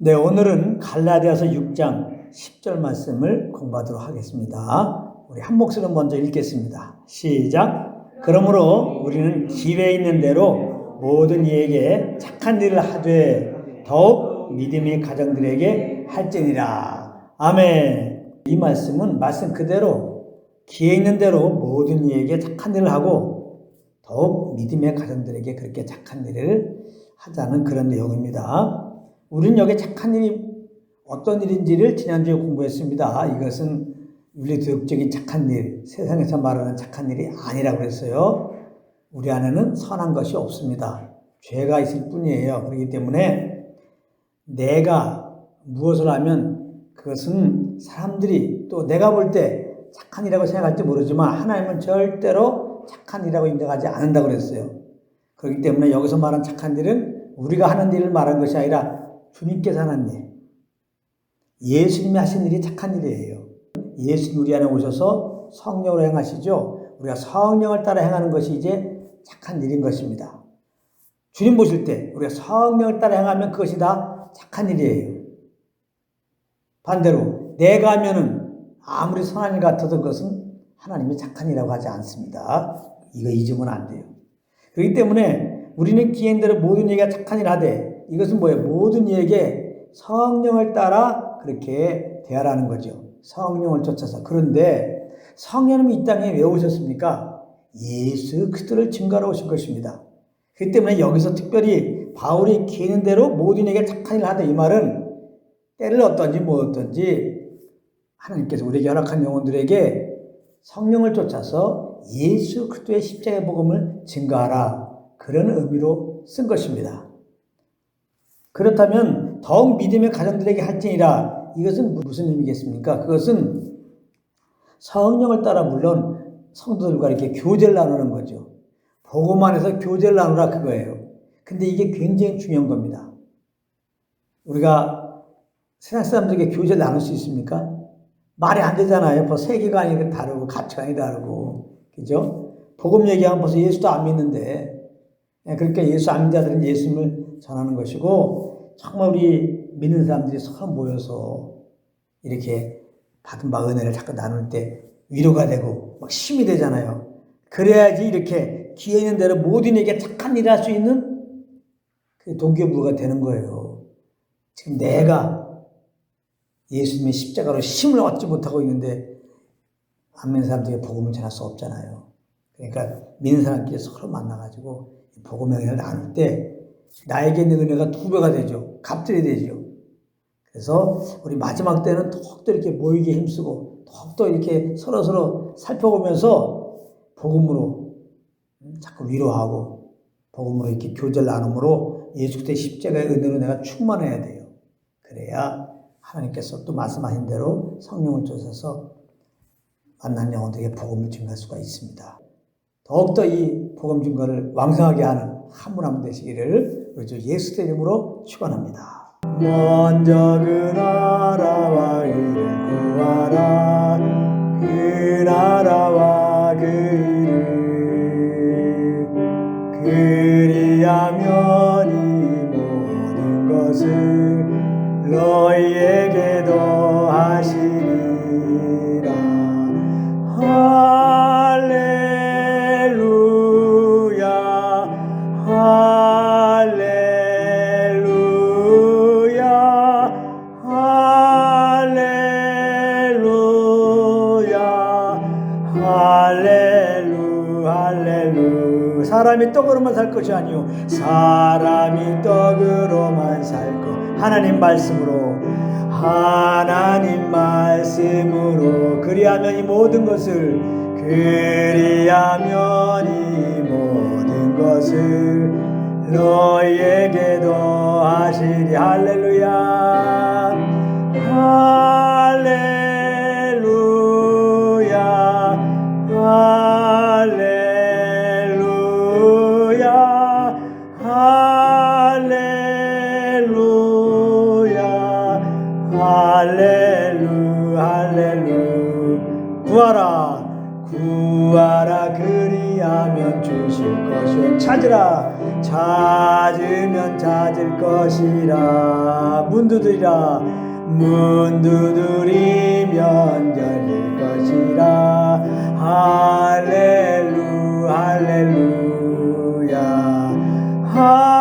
네, 오늘은 갈라디아서 6장 10절 말씀을 공부하도록 하겠습니다. 우리 한 목소리로 먼저 읽겠습니다. 시작. 그러므로 우리는 기회 있는 대로 모든 이에게 착한 일을 하되 더욱 믿음의 가정들에게 할지니라. 아멘. 이 말씀은 말씀 그대로 기회 있는 대로 모든 이에게 착한 일을 하고 더욱 믿음의 가정들에게 그렇게 착한 일을 하자는 그런 내용입니다. 우리는 여기 착한 일이 어떤 일인지를 지난주에 공부했습니다. 이것은 윤리도덕적인 착한 일, 세상에서 말하는 착한 일이 아니라고 그랬어요. 우리 안에는 선한 것이 없습니다. 죄가 있을 뿐이에요. 그렇기 때문에 내가 무엇을 하면 그것은 사람들이 또 내가 볼 때 착한 일이라고 생각할지 모르지만 하나님은 절대로 착한 일이라고 인정하지 않는다고 그랬어요. 그렇기 때문에 여기서 말한 착한 일은 우리가 하는 일을 말한 것이 아니라 주님께서 일. 예수님이 하신 일이 착한 일이에요. 예수님 우리 안에 오셔서 성령으로 행하시죠. 우리가 성령을 따라 행하는 것이 이제 착한 일인 것입니다. 주님 보실 때 우리가 성령을 따라 행하면 그것이 다 착한 일이에요. 반대로 내가 하면은 아무리 선한 일 같아도 그것은 하나님이 착한 일이라고 하지 않습니다. 이거 잊으면 안 돼요. 그렇기 때문에 우리는 기행대로 모든 얘기가 착한 일 하되 이것은 뭐예요? 모든 이에게 성령을 따라 그렇게 대하라는 거죠. 성령을 쫓아서. 그런데 성령님이 이 땅에 왜 오셨습니까? 예수 그리스도를 증거하러 오신 것입니다. 그렇기 때문에 여기서 특별히 바울이 기는 대로 모든 이에게 착한 일을 하다 이 말은 때를 어떤지 뭐 어떤지 하나님께서 우리에게 허락한 영혼들에게 성령을 쫓아서 예수 그리스도의 십자가의 복음을 증거하라 그런 의미로 쓴 것입니다. 그렇다면 더욱 믿음의 가정들에게 할지니라 이것은 무슨 의미겠습니까? 그것은 성령을 따라 물론 성도들과 이렇게 교제를 나누는 거죠. 복음 안에서 교제를 나누라 그거예요. 근데 이게 굉장히 중요한 겁니다. 우리가 세상 사람들에게 교제를 나눌 수 있습니까? 말이 안 되잖아요. 벌써 세계관이 다르고 가치관이 다르고 그죠? 복음 얘기하면 벌써 예수도 안 믿는데 예, 그러니까 예수 안 믿는 자들은 예수님을 전하는 것이고 정말 우리 믿는 사람들이 서로 모여서 이렇게 받은 바 은혜를 자꾸 나눌 때 위로가 되고 막 힘이 되잖아요. 그래야지 이렇게 기회 있는 대로 모든에게 착한 일을 할 수 있는 그 동기부여가 되는 거예요. 지금 내가 예수님의 십자가로 힘을 얻지 못하고 있는데 안 믿는 사람들에게 복음을 전할 수 없잖아요. 그러니까 믿는 사람끼리 서로 만나가지고 복음의 은혜를 나눌 때 나에게 있는 은혜가 두 배가 되죠. 갑들이 되죠. 그래서 우리 마지막 때는 더욱더 이렇게 모이게 힘쓰고 더욱더 이렇게 서로서로 살펴보면서 복음으로 자꾸 위로하고 복음으로 이렇게 교제를 나눔으로 예수 그리스도의 십자가의 은혜로 내가 충만해야 돼요. 그래야 하나님께서 또 말씀하신 대로 성령을 쫓아서 만난 영혼들에게 복음을 증거할 수가 있습니다. 더욱더 이 복음 증거를 왕성하게 하는 한분한분 되시기를 우리 주 예수 이름으로 축원합니다. 먼저 그 나라와 의를 구하라 그 나라와 그 의를 그리하면 이 모든 것을 너희에 사람이 떡으로만 살 것이 아니요 사람이 떡으로만 살 것. 하나님 말씀으로. 하나님 말씀으로. 그리하면 이 모든 것을 그리하면 이 모든 것을 너희에게 더하시리. 할렐루야 할렐루야 구하라 그리하면 주실 것이요. 찾으라. 찾으면 찾을 것이라. 문 두드리라. 문 두드리면 열릴 것이라. 할렐루 할렐루야. 할